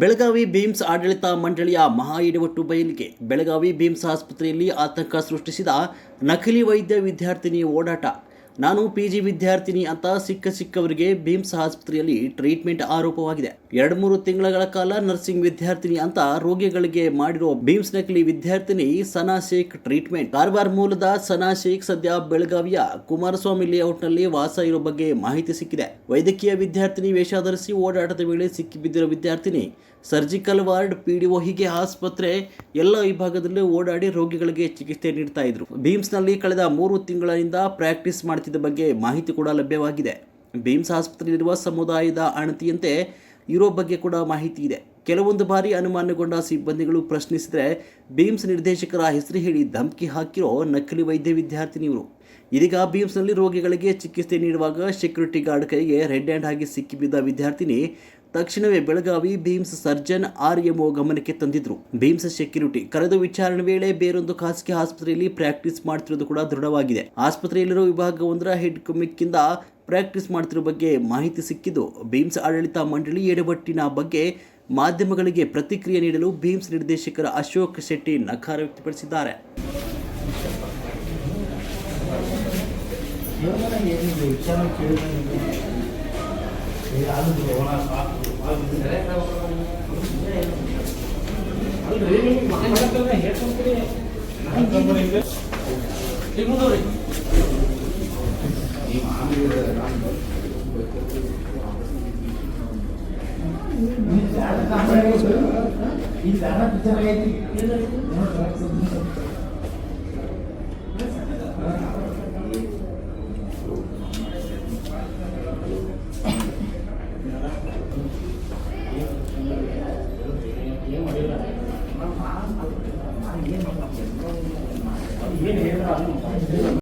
Belagavi beans ಆಡಳಿತ ಮಂಡಳಿಯ ಮಹಾ ಎಡವಟ್ಟು ಬಯಲಿಗೆ ಬೆಳಗಾವಿ ಬೀಮ್ಸ್ ಆಸ್ಪತ್ರೆಯಲ್ಲಿ ಆತಂಕ ಸೃಷ್ಟಿಸಿದ ನಕಲಿ ವೈದ್ಯ ವಿದ್ಯಾರ್ಥಿನಿ ಓಡಾಟ. ನಾನು ಪಿಜಿ ವಿದ್ಯಾರ್ಥಿನಿ ಅಂತ ಸಿಕ್ಕ ಸಿಕ್ಕವರಿಗೆ ಬಿಮ್ಸ್ ಆಸ್ಪತ್ರೆಯಲ್ಲಿ ಟ್ರೀಟ್ಮೆಂಟ್ ಆರೋಪವಾಗಿದೆ. ಎರಡು ಮೂರು ತಿಂಗಳ ಕಾಲ ನರ್ಸಿಂಗ್ ವಿದ್ಯಾರ್ಥಿನಿ ಅಂತ ರೋಗಿಗಳಿಗೆ ಮಾಡಿರೋ ಭೀಮ್ಸ್ ನಕಲಿ ವಿದ್ಯಾರ್ಥಿನಿ ಸನಾ ಶೇಖ್ ಟ್ರೀಟ್ಮೆಂಟ್. ಕಾರವಾರ ಮೂಲದ ಸನಾ ಶೇಖ್ ಸದ್ಯ ಬೆಳಗಾವಿಯ ಕುಮಾರಸ್ವಾಮಿ ಲೇಔಟ್ನಲ್ಲಿ ವಾಸ ಇರೋ ಬಗ್ಗೆ ಮಾಹಿತಿ ಸಿಕ್ಕಿದೆ. ವೈದ್ಯಕೀಯ ವಿದ್ಯಾರ್ಥಿನಿ ವೇಷ ಧರಿಸಿ ಓಡಾಟದ ವೇಳೆ ಸಿಕ್ಕಿಬಿದ್ದಿರೋ ವಿದ್ಯಾರ್ಥಿನಿ ಸರ್ಜಿಕಲ್ ವಾರ್ಡ್ ಪಿಡಿಒ ಹೀಗೆ ಆಸ್ಪತ್ರೆ ಎಲ್ಲ ವಿಭಾಗದಲ್ಲೂ ಓಡಾಡಿ ರೋಗಿಗಳಿಗೆ ಚಿಕಿತ್ಸೆ ನೀಡ್ತಾ ಇದ್ರು. ಬೀಮ್ಸ್ನಲ್ಲಿ ಕಳೆದ ಮೂರು ತಿಂಗಳಿಂದ ಪ್ರಾಕ್ಟೀಸ್ ಮಾಡ್ತಿದ್ದ ಬಗ್ಗೆ ಮಾಹಿತಿ ಕೂಡ ಲಭ್ಯವಾಗಿದೆ. ಬೀಮ್ಸ್ ಆಸ್ಪತ್ರೆಯಲ್ಲಿರುವ ಸಮುದಾಯದ ಅಣತಿಯಂತೆ ಇರೋ ಬಗ್ಗೆ ಕೂಡ ಮಾಹಿತಿ ಇದೆ. ಕೆಲವೊಂದು ಬಾರಿ ಅನುಮಾನಗೊಂಡ ಸಿಬ್ಬಂದಿಗಳು ಪ್ರಶ್ನಿಸಿದರೆ ಬೀಮ್ಸ್ ನಿರ್ದೇಶಕರ ಹೆಸರು ಹೇಳಿ ಧಮಕಿ ಹಾಕಿರೋ ನಕಲಿ ವೈದ್ಯ ವಿದ್ಯಾರ್ಥಿನಿಯವರು. ಇದೀಗ ಬೀಮ್ಸ್ನಲ್ಲಿ ರೋಗಿಗಳಿಗೆ ಚಿಕಿತ್ಸೆ ನೀಡುವಾಗ ಸೆಕ್ಯೂರಿಟಿ ಗಾರ್ಡ್ ಕೈಗೆ ರೆಡ್ ಹ್ಯಾಂಡ್ ಆಗಿ ಸಿಕ್ಕಿಬಿದ್ದ ವಿದ್ಯಾರ್ಥಿನಿ ತಕ್ಷಣವೇ Belagavi BIMS surgeon R MO ಗಮನಕ್ಕೆ ತಂದಿದ್ರು. ಭೀಮ್ಸ್ ಸೆಕ್ಯೂರಿಟಿ ಕರೆದು ವಿಚಾರಣೆ ವೇಳೆ ಬೇರೊಂದು ಖಾಸಗಿ ಆಸ್ಪತ್ರೆಯಲ್ಲಿ ಪ್ರಾಕ್ಟೀಸ್ ಮಾಡ್ತಿರೋದು ಕೂಡ ದೃಢವಾಗಿದೆ. ಆಸ್ಪತ್ರೆಯಲ್ಲಿರೋ ವಿಭಾಗವೊಂದರ ಹೆಡ್ ಕಮಿಕ್ಕಿಂದ ಪ್ರಾಕ್ಟೀಸ್ ಮಾಡ್ತಿರೋ ಬಗ್ಗೆ ಮಾಹಿತಿ ಸಿಕ್ಕಿದ್ದು, ಭೀಮ್ಸ್ ಆಡಳಿತ ಮಂಡಳಿ ಎಡವಟ್ಟಿನ ಬಗ್ಗೆ ಮಾಧ್ಯಮಗಳಿಗೆ ಪ್ರತಿಕ್ರಿಯೆ ನೀಡಲು ಭೀಮ್ಸ್ ನಿರ್ದೇಶಕರ ಅಶೋಕ್ ಶೆಟ್ಟಿ ನಕಾರ ವ್ಯಕ್ತಪಡಿಸಿದ್ದಾರೆ. ಈ ದಾನ ಪಿಕ್ಚರ್ ಐತಿ 全然変わるの。